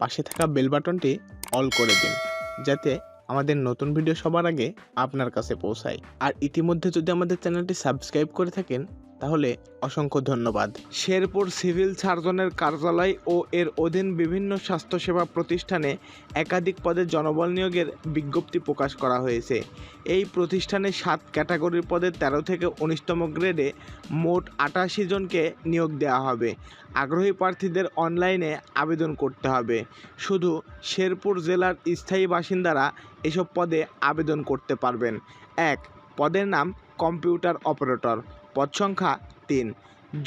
পাশে থাকা বেল বাটনটি অল করে দিন, যাতে আমাদের নতুন ভিডিও সবার আগে আপনার কাছে পৌঁছায়। আর ইতিমধ্যে যদি আমাদের চ্যানেলটি সাবস্ক্রাইব করে থাকেন তাহলে অসংখ্য ধন্যবাদ। শেরপুর সিভিল সার্জনের কার্যালয় ও এর অধীন বিভিন্ন স্বাস্থ্যসেবা প্রতিষ্ঠানে একাধিক পদে জনবল নিয়োগের বিজ্ঞপ্তি প্রকাশ করা হয়েছে। এই প্রতিষ্ঠানে সাত ক্যাটাগরির পদে তেরো থেকে উনিশতম গ্রেডে মোট আটাশি জনকে নিয়োগ দেওয়া হবে। আগ্রহী প্রার্থীদের অনলাইনে আবেদন করতে হবে। শুধু শেরপুর জেলার স্থায়ী বাসিন্দারা এসব পদে আবেদন করতে পারবেন। এক, পদের নাম কম্পিউটার অপারেটর। পদ সংখ্যা তিন।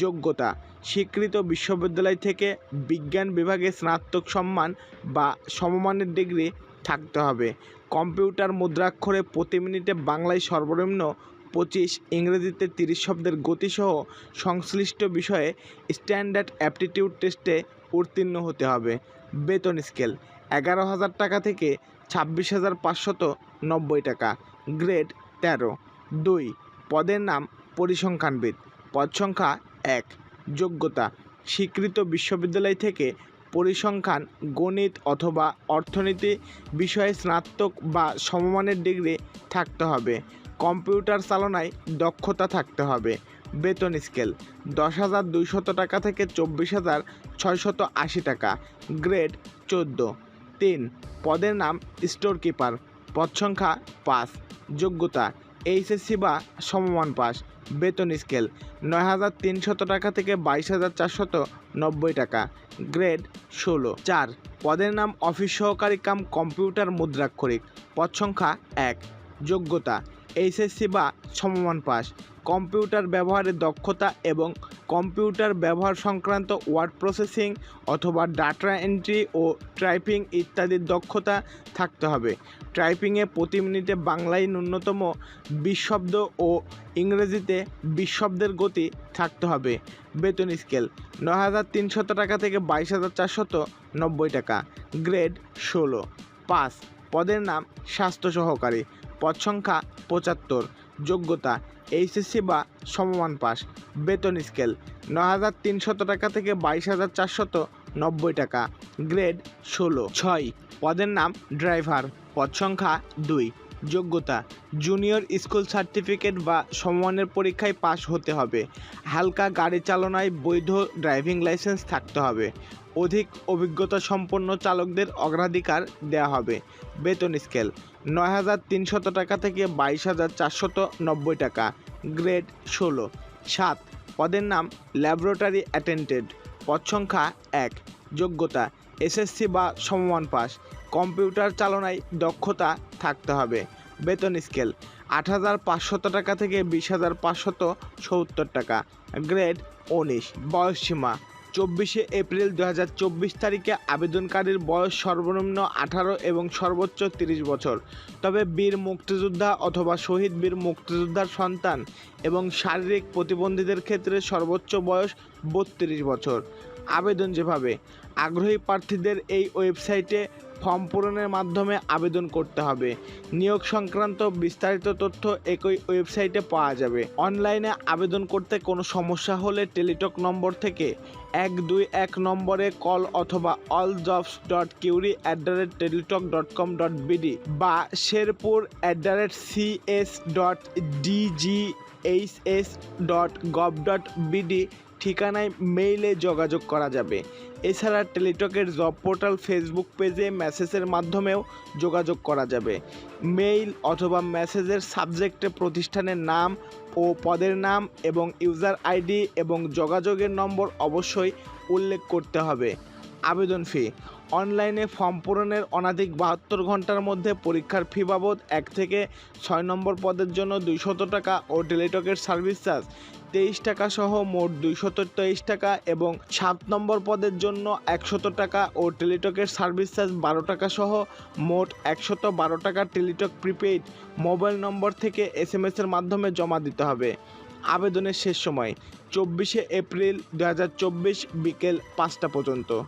যোগ্যতা, স্বীকৃত বিশ্ববিদ্যালয় থেকে বিজ্ঞান বিভাগে স্নাতক সম্মান বা সমমানের ডিগ্রি থাকতে হবে। কম্পিউটার মুদ্রাক্ষরে প্রতি মিনিটে বাংলায় সর্বনিম্ন পঁচিশ, ইংরেজিতে তিরিশ শব্দের গতিসহ সংশ্লিষ্ট বিষয়ে স্ট্যান্ডার্ড অ্যাপটিটিউড টেস্টে উত্তীর্ণ হতে হবে। বেতন স্কেল, এগারো হাজার টাকা থেকে ছাব্বিশ হাজার পাঁচশত নব্বই টাকা। গ্রেড তেরো। দুই, পদের নাম পরিসংখ্যানবিদ। পদ সংখ্যা এক, যোগ্যতা। স্বীকৃত বিশ্ববিদ্যালয় থেকে পরিসংখ্যান, গণিত অথবা অর্থনীতি বিষয়ে স্নাতক বা সমমানের ডিগ্রি থাকতে হবে। কম্পিউটার চালনায় দক্ষতা থাকতে হবে। বেতন স্কেল, দশ হাজার দুইশত টাকা থেকে চব্বিশ হাজার ছয়শত আশি টাকা। গ্রেড চোদ্দ। তিন, পদের নাম স্টোর কিপার পদ সংখ্যা পাঁচ, যোগ্যতা। এইচএসসি বা সমমান পাস। বেতন স্কেল, নয় হাজার তিনশত টাকা থেকে বাইশ হাজার চারশত নব্বই টাকা। গ্রেড ষোলো। চার, পদের নাম অফিস সহকারী কাম কম্পিউটার মুদ্রাক্ষরিক। পদ সংখ্যা এক, যোগ্যতা এইচএসসি বা সমমান পাস। কম্পিউটার ব্যবহারের দক্ষতা এবং কম্পিউটার ব্যবহার সংক্রান্ত ওয়ার্ড প্রসেসিং অথবা ডাটা এন্ট্রি ও টাইপিং ইত্যাদির দক্ষতা থাকতে হবে। টাইপিংয়ে প্রতি মিনিটে বাংলায় ন্যূনতম বিশ শব্দ ও ইংরেজিতে বিশ শব্দের গতি থাকতে হবে। বেতন স্কেল, নয় হাজার তিনশত টাকা থেকে বাইশ হাজার চারশত নব্বই টাকা। গ্রেড ষোলো পাঁচ পদের নাম স্বাস্থ্য সহকারী। পদ সংখ্যা পঁচাত্তর, যোগ্যতা এইচএসসি বা সমমান পাস, বেতন স্কেল নয় হাজার তিনশত টাকা থেকে বাইশ হাজার চারশত নব্বই টাকা গ্রেড ষোলো। ছয়, পদের নাম ড্রাইভার পদ সংখ্যা দুই, যোগ্যতা জুনিয়র স্কুল সার্টিফিকেট বা সমমানের পরীক্ষায় পাশ হতে হবে, হালকা গাড়ি চালনায় বৈধ ড্রাইভিং লাইসেন্স থাকতে হবে। অধিক অভিজ্ঞতা সম্পন্ন চালকদের অগ্রাধিকার দেওয়া হবে। বেতন স্কেল, নয় হাজার তিনশত টাকা থেকে বাইশ হাজার চারশত নব্বই টাকা, গ্রেড ষোলো। সাত, পদের নাম ল্যাবরেটরি অ্যাটেন্ডেন্ট, পদ সংখ্যা এক, যোগ্যতা, এসএসসি বা সমমান পাস, কম্পিউটার চালনায় দক্ষতা থাকতে হবে। বেতন স্কেল, আট হাজার পাঁচশত টাকা থেকে বিশ হাজার পাঁচশত সত্তর টাকা, গ্রেড উনিশ, বয়সসীমা চব্বিশে এপ্রিল দু হাজার চব্বিশ তারিখে আবেদনকারীর বয়স সর্বনিম্ন আঠারো এবং সর্বোচ্চ তিরিশ বছর। তবে বীর মুক্তিযোদ্ধা অথবা শহীদ বীর মুক্তিযোদ্ধার সন্তান এবং শারীরিক প্রতিবন্ধীদের ক্ষেত্রে সর্বোচ্চ বয়স বত্রিশ বছর। আবেদন যেভাবে, আগ্রহী প্রার্থীদের এই ওয়েবসাইটে ফর্ম পূরণের মাধ্যমে আবেদন করতে হবে। নিয়োগ সংক্রান্ত বিস্তারিত তথ্য একই ওয়েবসাইটে পাওয়া যাবে। অনলাইনে আবেদন করতে কোনো সমস্যা হলে টেলিটক নম্বর থেকে এক দুই এক নম্বরে কল অথবা all jobs dot query at the rate Teletalk dot com dot BD বা Sherpur at the rate CS dot DGHS dot gov dot BD ঠিকানায় মেইলে যোগাযোগ করা যাবে। এছাড়া টেলিটকের জব পোর্টাল ফেসবুক পেজে মেসেজের মাধ্যমেও যোগাযোগ করা যাবে। মেইল অথবা মেসেজের সাবজেক্টে প্রতিষ্ঠানের নাম ও পদের নাম এবং ইউজার আইডি এবং যোগাযোগের নম্বর অবশ্যই উল্লেখ করতে হবে। আবেদন ফি অনলাইনে ফর্ম পূরণের অনাধিক বাহাত্তর ঘণ্টার মধ্যে পরীক্ষার ফি বাবদ এক থেকে ছয় নম্বর পদের জন্য দুইশত টাকা ও টেলিটকের সার্ভিস চার্জ, তেইশ টাকা সহ মোট দুইশত তেইশ টাকা এবং সাত নম্বর পদের জন্য একশত টাকা ও টেলিটকের সার্ভিস চার্জ বারো টাকা সহ মোট একশত বারো টাকা টেলিটক প্রিপেইড মোবাইল নম্বর থেকে এস এম এর মাধ্যমে জমা দিতে হবে। আবেদনের শেষ সময়, চব্বিশে এপ্রিল দু হাজার চব্বিশ বিকেল পাঁচটা পর্যন্ত।